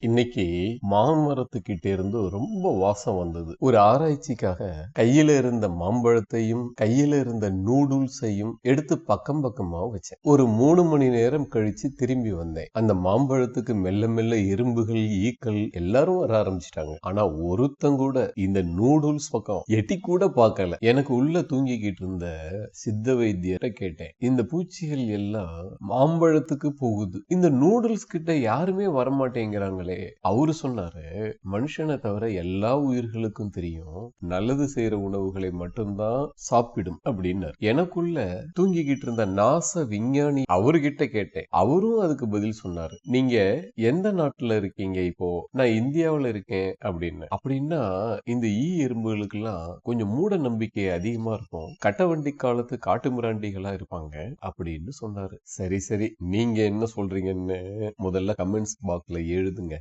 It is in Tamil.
இன்னைக்கு மாமரத்துக்கிட்ட இருந்து ரொம்ப வாசம் வந்தது. ஒரு ஆராய்ச்சிக்காக கையில இருந்த மாம்பழத்தையும் கையில இருந்த நூடுல்ஸையும் எடுத்து பக்கம் பக்கமா வச்சேன். ஒரு மூணு மணி நேரம் கழிச்சு திரும்பி வந்தேன். அந்த மாம்பழத்துக்கு மெல்ல மெல்ல எறும்புகள் ஈக்கள் எல்லாரும் வர ஆரம்பிச்சிட்டாங்க. ஆனா ஒருத்தங்கூட இந்த நூடுல்ஸ் பக்கம் எட்டி கூட பார்க்கல. எனக்கு உள்ள தூங்கிக்கிட்டு இருந்த சித்த வைத்தியரை கேட்டேன். இந்த பூச்சிகள் எல்லாம் மாம்பழத்துக்கு போகுது. இந்த நூடுல்ஸ் கிட்ட யாருமே வரமாட்டேங்கிறாங்களே அவரு சொன்னாரு மனுஷனை தவிர எல்லா உயிர்களுக்கும் தெரியும். நல்லது செய்யற உணவுகளை மட்டும்தான் சாப்பிடும் அப்படின்னாரு. எனக்குள்ள தூங்கிக்கிட்டு இருந்த நாச விஞ்ஞானி அவர்கிட்ட கேட்டேன். அவரும் அதுக்கு பதில் சொன்னாரு. நீங்க எந்த நாட்டுல இருக்கீங்க இப்போ? நான் இந்தியாவுல இருக்கேன் அப்படின்னு அப்படின்னா இந்த ஈ எறும்புகளுக்கெல்லாம் கொஞ்சம் மூட நம்பிக்கை அதிகமா இருக்கும். கட்டவண்டி காலத்து காட்டு மிராண்டிகளா இருப்பாங்க அப்படின்னு சொன்னாரு. சரி சரி. நீங்க என்ன சொல்றீங்கன்னு முதல்ல கமெண்ட்ஸ் பாக்ஸ்ல எழுதுங்க.